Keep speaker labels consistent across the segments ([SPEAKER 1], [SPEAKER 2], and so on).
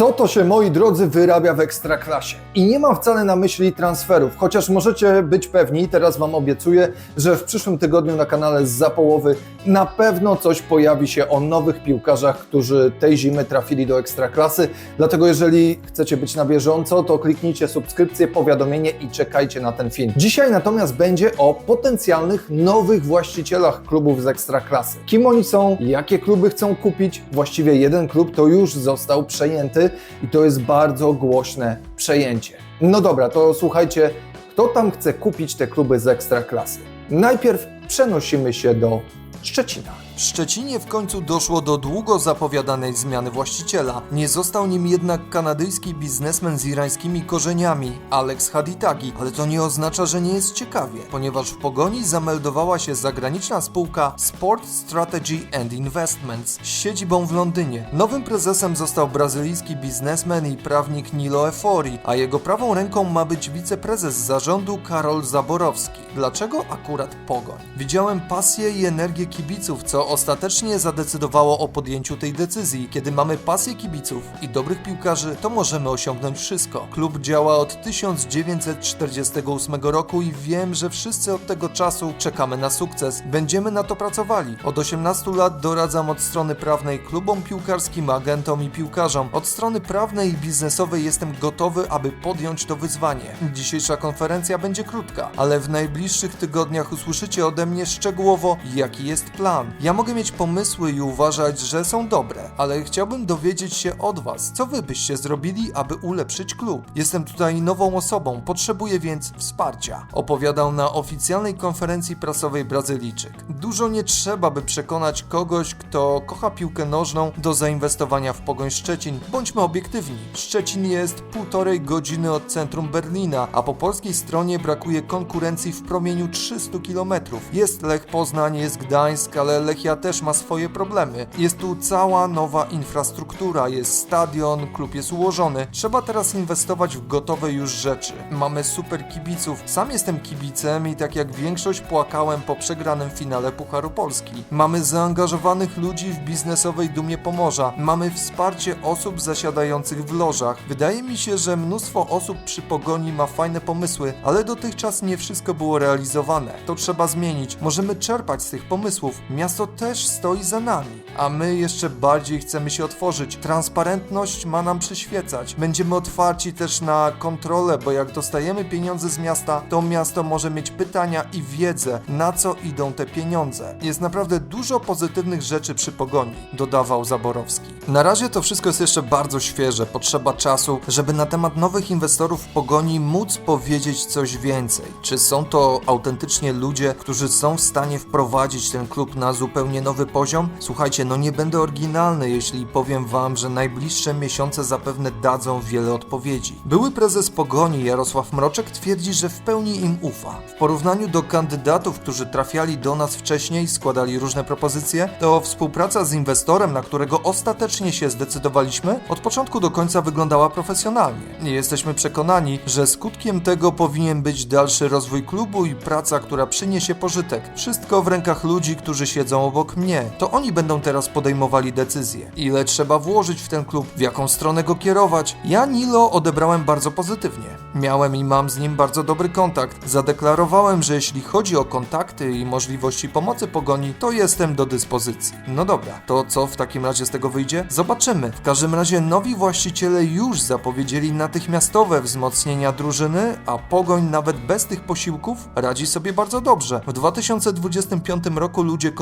[SPEAKER 1] Co to się, moi drodzy, wyrabia w ekstraklasie? I nie mam wcale na myśli transferów, chociaż możecie być pewni, teraz Wam obiecuję, że w przyszłym tygodniu na kanale z Zapołowy na pewno coś pojawi się o nowych piłkarzach, którzy tej zimy trafili do ekstraklasy. Dlatego jeżeli chcecie być na bieżąco, to kliknijcie subskrypcję, powiadomienie i czekajcie na ten film. Dzisiaj natomiast będzie o potencjalnych nowych właścicielach klubów z ekstraklasy. Kim oni są, jakie kluby chcą kupić? Właściwie jeden klub to już został przejęty i to jest bardzo głośne przejęcie. No dobra, to słuchajcie, kto tam chce kupić te kluby z ekstraklasy? Najpierw przenosimy się do Szczecina.
[SPEAKER 2] W Szczecinie w końcu doszło do długo zapowiadanej zmiany właściciela. Nie został nim jednak kanadyjski biznesmen z irańskimi korzeniami, Alex Haditagi, ale to nie oznacza, że nie jest ciekawie, ponieważ w pogoni zameldowała się zagraniczna spółka Sport Strategy and Investments z siedzibą w Londynie. Nowym prezesem został brazylijski biznesmen i prawnik Nilo Efori, a jego prawą ręką ma być wiceprezes zarządu Karol Zaborowski. Dlaczego akurat pogoń? Widziałem pasję i energię kibiców, co ostatecznie zadecydowało o podjęciu tej decyzji. Kiedy mamy pasję kibiców i dobrych piłkarzy, to możemy osiągnąć wszystko. Klub działa od 1948 roku i wiem, że wszyscy od tego czasu czekamy na sukces. Będziemy na to pracowali. Od 18 lat doradzam od strony prawnej klubom piłkarskim, agentom i piłkarzom. Od strony prawnej i biznesowej jestem gotowy, aby podjąć to wyzwanie. Dzisiejsza konferencja będzie krótka, ale w najbliższych tygodniach usłyszycie ode mnie szczegółowo, jaki jest plan. Ja mogę mieć pomysły i uważać, że są dobre, ale chciałbym dowiedzieć się od Was, co Wy byście zrobili, aby ulepszyć klub. Jestem tutaj nową osobą, potrzebuję więc wsparcia. Opowiadał na oficjalnej konferencji prasowej Brazylijczyk. Dużo nie trzeba, by przekonać kogoś, kto kocha piłkę nożną do zainwestowania w Pogoń Szczecin. Bądźmy obiektywni. Szczecin jest półtorej godziny od centrum Berlina, a po polskiej stronie brakuje konkurencji w promieniu 300 km. Jest Lech Poznań, jest Gdańsk, ale Lechia też ma swoje problemy. Jest tu cała nowa infrastruktura, jest stadion, klub jest ułożony. Trzeba teraz inwestować w gotowe już rzeczy. Mamy super kibiców. Sam jestem kibicem i tak jak większość płakałem po przegranym finale Pucharu Polski. Mamy zaangażowanych ludzi w biznesowej dumie Pomorza. Mamy wsparcie osób zasiadających w lożach. Wydaje mi się, że mnóstwo osób przy pogoni ma fajne pomysły, ale dotychczas nie wszystko było realizowane. To trzeba zmienić. Możemy czerpać z tych pomysłów. Miasto też stoi za nami, a my jeszcze bardziej chcemy się otworzyć. Transparentność ma nam przyświecać. Będziemy otwarci też na kontrolę, bo jak dostajemy pieniądze z miasta, to miasto może mieć pytania i wiedzę, na co idą te pieniądze. Jest naprawdę dużo pozytywnych rzeczy przy pogoni, dodawał Zaborowski. Na razie to wszystko jest jeszcze bardzo świeże, potrzeba czasu, żeby na temat nowych inwestorów w pogoni móc powiedzieć coś więcej. Czy są to autentycznie ludzie, którzy są w stanie wprowadzić ten klub na zupełnie nowy poziom? Słuchajcie, no nie będę oryginalny, jeśli powiem wam, że najbliższe miesiące zapewne dadzą wiele odpowiedzi. Były prezes Pogoni Jarosław Mroczek twierdzi, że w pełni im ufa. W porównaniu do kandydatów, którzy trafiali do nas wcześniej, składali różne propozycje, to współpraca z inwestorem, na którego ostatecznie się zdecydowaliśmy, od początku do końca wyglądała profesjonalnie. Nie jesteśmy przekonani, że skutkiem tego powinien być dalszy rozwój klubu i praca, która przyniesie pożytek. Wszystko w rękach ludzi, którzy siedzą obok mnie. To oni będą teraz podejmowali decyzje. Ile trzeba włożyć w ten klub, w jaką stronę go kierować. Ja Nilo odebrałem bardzo pozytywnie. Miałem i mam z nim bardzo dobry kontakt. Zadeklarowałem, że jeśli chodzi o kontakty i możliwości pomocy pogoni, to jestem do dyspozycji. No dobra, to co w takim razie z tego wyjdzie? Zobaczymy. W każdym razie nowi właściciele już zapowiedzieli natychmiastowe wzmocnienia drużyny, a pogoń nawet bez tych posiłków radzi sobie bardzo dobrze. W 2025 roku ludzie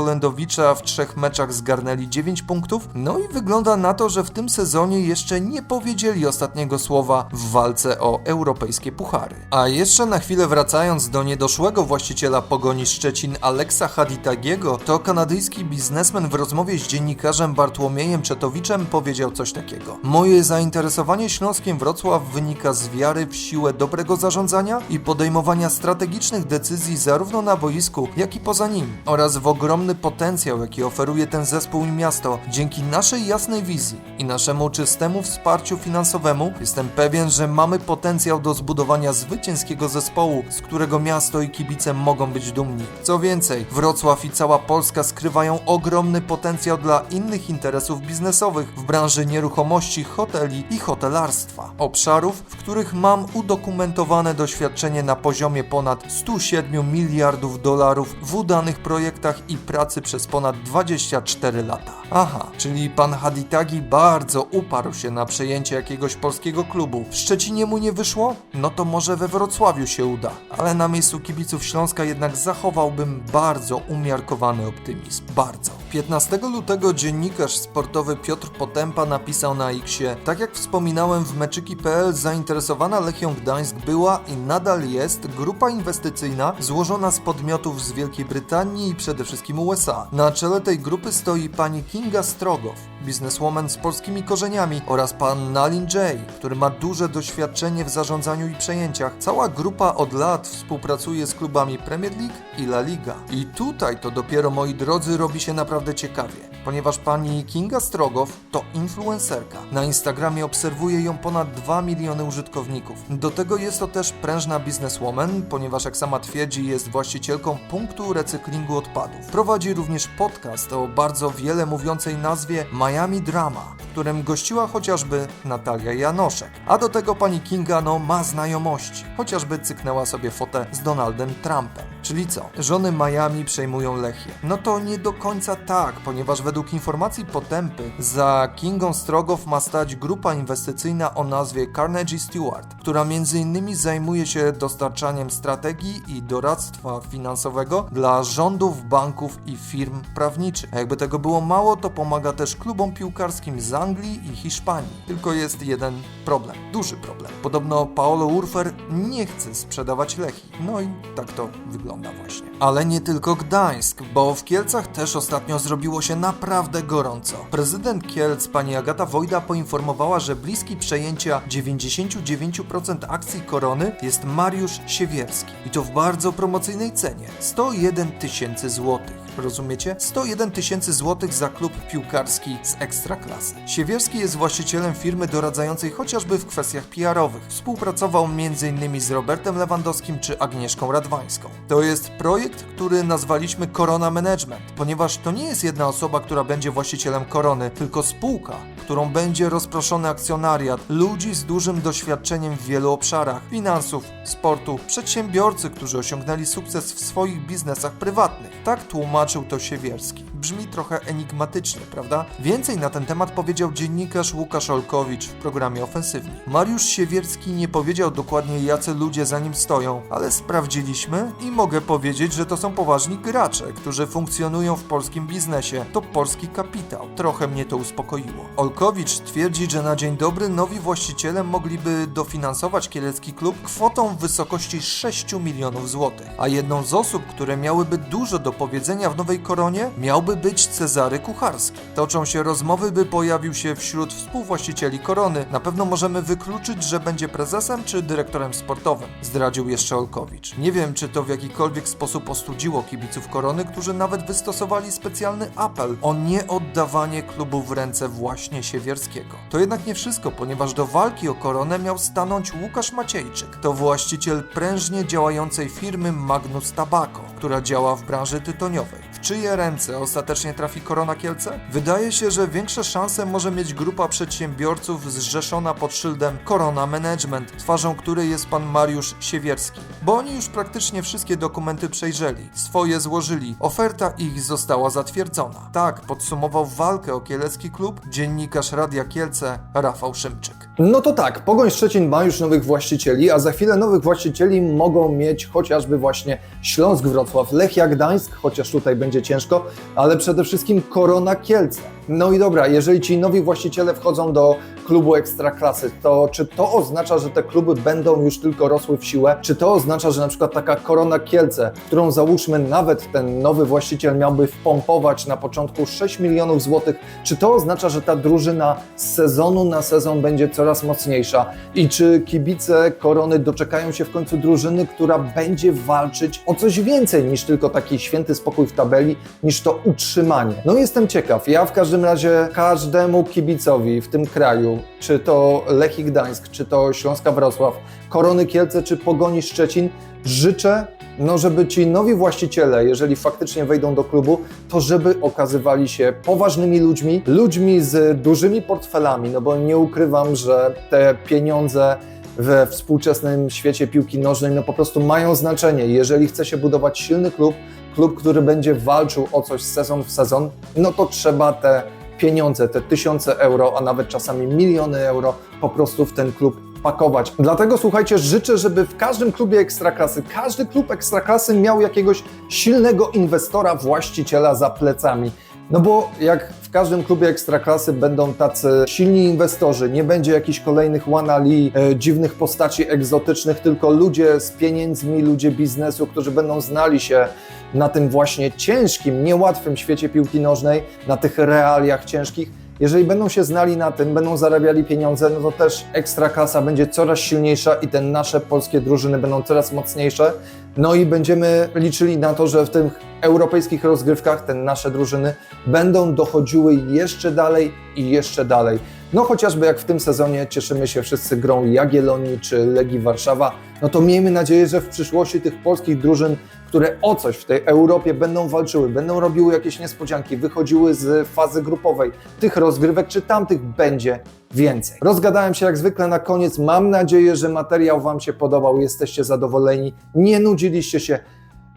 [SPEAKER 2] W trzech meczach zgarnęli 9 punktów, no i wygląda na to, że w tym sezonie jeszcze nie powiedzieli ostatniego słowa w walce o europejskie puchary. A jeszcze na chwilę wracając do niedoszłego właściciela Pogoni Szczecin Aleksa Haditagiego, to kanadyjski biznesmen w rozmowie z dziennikarzem Bartłomiejem Czetowiczem powiedział coś takiego. Moje zainteresowanie Śląskiem Wrocław wynika z wiary w siłę dobrego zarządzania i podejmowania strategicznych decyzji zarówno na boisku, jak i poza nim oraz w ogromny potencjał potencjał, jaki oferuje ten zespół i miasto, dzięki naszej jasnej wizji i naszemu czystemu wsparciu finansowemu, jestem pewien, że mamy potencjał do zbudowania zwycięskiego zespołu, z którego miasto i kibice mogą być dumni. Co więcej, Wrocław i cała Polska skrywają ogromny potencjał dla innych interesów biznesowych w branży nieruchomości, hoteli i hotelarstwa. Obszarów, w których mam udokumentowane doświadczenie na poziomie ponad 107 miliardów dolarów w udanych projektach i pracy przez ponad 24 lata. Aha, czyli pan Haditagi bardzo uparł się na przejęcie jakiegoś polskiego klubu. W Szczecinie mu nie wyszło? No to może we Wrocławiu się uda. Ale na miejscu kibiców Śląska jednak zachowałbym bardzo umiarkowany optymizm. Bardzo. 15 lutego dziennikarz sportowy Piotr Potępa napisał na Xie Tak jak wspominałem w meczyki.pl zainteresowana Lechią Gdańsk była i nadal jest grupa inwestycyjna złożona z podmiotów z Wielkiej Brytanii i przede wszystkim USA. Na czele tej grupy stoi pani Kinga Strogow, bizneswoman z polskimi korzeniami oraz pan Nalin J, który ma duże doświadczenie w zarządzaniu i przejęciach. Cała grupa od lat współpracuje z klubami Premier League i La Liga. I tutaj to dopiero, moi drodzy, robi się naprawdę ciekawie, ponieważ pani Kinga Strogow to influencerka. Na Instagramie obserwuje ją ponad 2 miliony użytkowników. Do tego jest to też prężna bizneswoman, ponieważ jak sama twierdzi, jest właścicielką punktu recyklingu odpadów. Prowadzi również podcast o bardzo wiele mówiącej nazwie Miami Drama, w którym gościła chociażby Natalia Janoszek. A do tego pani Kinga no ma znajomości, chociażby cyknęła sobie fotę z Donaldem Trumpem. Czyli co? Żony Miami przejmują Lechię. No to nie do końca tak, ponieważ według informacji potępy za Kingą Strogow ma stać grupa inwestycyjna o nazwie Carnegie Stewart, która m.in. zajmuje się dostarczaniem strategii i doradztwa finansowego dla rządów, banków i firm prawniczych. A jakby tego było mało, to pomaga też klubom piłkarskim z Anglii i Hiszpanii. Tylko jest jeden problem, duży problem. Podobno Paolo Urfer nie chce sprzedawać Lechii. No i tak to wygląda właśnie. Ale nie tylko Gdańsk, bo w Kielcach też ostatnio zrobiło się naprawdę gorąco. Prezydent Kielc, pani Agata Wojda, poinformowała, że bliski przejęcia 99% akcji Korony jest Mariusz Siewierski. I to w bardzo promocyjnej cenie 101 tysięcy złotych. Rozumiecie? 101 tysięcy złotych za klub piłkarski z ekstraklasy. Siewierski jest właścicielem firmy doradzającej chociażby w kwestiach PR-owych. Współpracował m.in. z Robertem Lewandowskim czy Agnieszką Radwańską. To jest projekt, który nazwaliśmy Corona Management, ponieważ to nie jest jedna osoba, która będzie właścicielem Korony, tylko spółka, którą będzie rozproszony akcjonariat ludzi z dużym doświadczeniem w wielu obszarach finansów, sportu, przedsiębiorcy, którzy osiągnęli sukces w swoich biznesach prywatnych. Tak tłumaczył to Siewierski. Brzmi trochę enigmatycznie, prawda? Więcej na ten temat powiedział dziennikarz Łukasz Olkowicz w programie Ofensywni. Mariusz Siewierski nie powiedział dokładnie jacy ludzie za nim stoją, ale sprawdziliśmy i mogę powiedzieć, że to są poważni gracze, którzy funkcjonują w polskim biznesie. To polski kapitał. Trochę mnie to uspokoiło. Olkowicz twierdzi, że na dzień dobry nowi właściciele mogliby dofinansować kielecki klub kwotą w wysokości 6 milionów złotych. A jedną z osób, które miałyby dużo do powiedzenia w nowej koronie, miałby być Cezary Kucharski. Toczą się rozmowy, by pojawił się wśród współwłaścicieli korony. Na pewno możemy wykluczyć, że będzie prezesem czy dyrektorem sportowym, zdradził jeszcze Olkowicz. Nie wiem, czy to w jakikolwiek sposób ostudziło kibiców korony, którzy nawet wystosowali specjalny apel o nieoddawanie klubu w ręce właśnie Siewierskiego. To jednak nie wszystko, ponieważ do walki o koronę miał stanąć Łukasz Maciejczyk. To właściciel prężnie działającej firmy Magnus Tobacco, która działa w branży tytoniowej. Czyje ręce ostatecznie trafi Korona Kielce? Wydaje się, że większe szanse może mieć grupa przedsiębiorców zrzeszona pod szyldem Korona Management, twarzą której jest pan Mariusz Siewierski. Bo oni już praktycznie wszystkie dokumenty przejrzeli, swoje złożyli, oferta ich została zatwierdzona. Tak podsumował walkę o kielecki klub dziennikarz Radia Kielce Rafał Szymczyk.
[SPEAKER 1] No to tak, Pogoń Szczecin ma już nowych właścicieli, a za chwilę nowych właścicieli mogą mieć chociażby właśnie Śląsk Wrocław, Lechia Gdańsk, chociaż tutaj będzie ciężko, ale przede wszystkim Korona Kielce. No i dobra, jeżeli ci nowi właściciele wchodzą do klubu ekstraklasy, to czy to oznacza, że te kluby będą już tylko rosły w siłę? Czy to oznacza, że na przykład taka Korona Kielce, którą załóżmy nawet ten nowy właściciel miałby wpompować na początku 6 milionów złotych, czy to oznacza, że ta drużyna z sezonu na sezon będzie coraz mocniejsza? I czy kibice Korony doczekają się w końcu drużyny, która będzie walczyć o coś więcej niż tylko taki święty spokój w tabeli, niż to utrzymanie? No jestem ciekaw. Ja w każdym razie każdemu kibicowi w tym kraju, czy to Lechii Gdańsk, czy to Śląska Wrocław, Korony Kielce, czy Pogoni Szczecin, życzę, no żeby ci nowi właściciele, jeżeli faktycznie wejdą do klubu, to żeby okazywali się poważnymi ludźmi, ludźmi z dużymi portfelami, no bo nie ukrywam, że te pieniądze we współczesnym świecie piłki nożnej no po prostu mają znaczenie. Jeżeli chce się budować silny klub, klub, który będzie walczył o coś sezon w sezon, no to trzeba te pieniądze, te tysiące euro, a nawet czasami miliony euro po prostu w ten klub pakować. Dlatego słuchajcie, życzę, żeby w każdym klubie ekstraklasy, każdy klub ekstraklasy miał jakiegoś silnego inwestora, właściciela za plecami. No bo jak w każdym klubie ekstraklasy będą tacy silni inwestorzy, nie będzie jakichś kolejnych wanali, e, dziwnych postaci egzotycznych, tylko ludzie z pieniędzmi, ludzie biznesu, którzy będą znali się na tym właśnie ciężkim, niełatwym świecie piłki nożnej, na tych realiach ciężkich. Jeżeli będą się znali na tym, będą zarabiali pieniądze, no to też ekstraklasa będzie coraz silniejsza i te nasze polskie drużyny będą coraz mocniejsze. No i będziemy liczyli na to, że w tych europejskich rozgrywkach te nasze drużyny będą dochodziły jeszcze dalej i jeszcze dalej. No chociażby jak w tym sezonie cieszymy się wszyscy grą Jagiellonii czy Legii Warszawa, no to miejmy nadzieję, że w przyszłości tych polskich drużyn, które o coś w tej Europie będą walczyły, będą robiły jakieś niespodzianki, wychodziły z fazy grupowej, tych rozgrywek czy tamtych będzie więcej. Rozgadałem się jak zwykle na koniec. Mam nadzieję, że materiał Wam się podobał, jesteście zadowoleni, nie nudziliście się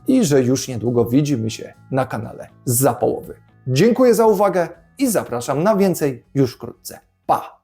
[SPEAKER 1] i że już niedługo widzimy się na kanale za połowy. Dziękuję za uwagę i zapraszam na więcej już wkrótce. pá,